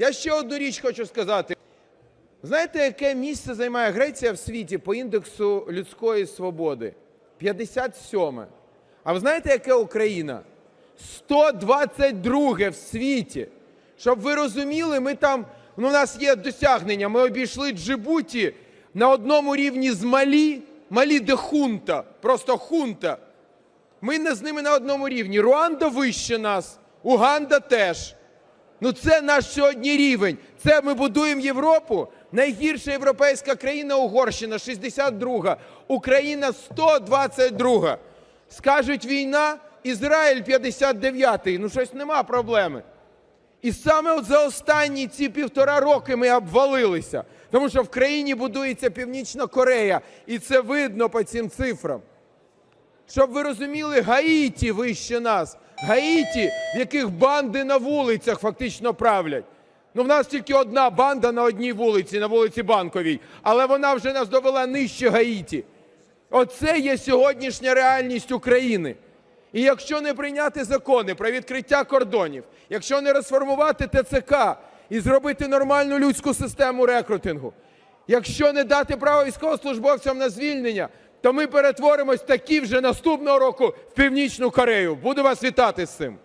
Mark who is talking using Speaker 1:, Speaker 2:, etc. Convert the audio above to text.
Speaker 1: Я ще одну річ хочу сказати. Знаєте, яке місце займає Греція в світі по індексу людської свободи? 57. А ви знаєте, яке Україна? 122 в світі. Щоб ви розуміли, ми там, ну, у нас є досягнення. Ми обійшли Джибуті на одному рівні з Малі. Малі де хунта, просто хунта. Ми не з ними на одному рівні. Руанда вище нас, Уганда теж. Ну це наш сьогодні рівень. Це ми будуємо Європу. Найгірша європейська країна Угорщина 62, Україна 122. Скажуть війна, Ізраїль 59. Ну щось нема проблеми. І саме от за останні ці півтора роки ми обвалилися, тому що в країні будується Північна Корея, і це видно по цим цифрам. Щоб ви розуміли, Гаїті вище нас. Гаїті, в яких банди на вулицях фактично правлять. Ну, в нас тільки одна банда на одній вулиці, на вулиці Банковій, але вона вже нас довела нижче Гаїті. Оце є сьогоднішня реальність України. І якщо не прийняти закони про відкриття кордонів, якщо не розформувати ТЦК і зробити нормальну людську систему рекрутингу, якщо не дати право військовослужбовцям на звільнення, то ми перетворимось такі вже наступного року в Північну Корею. Буду вас вітати з цим.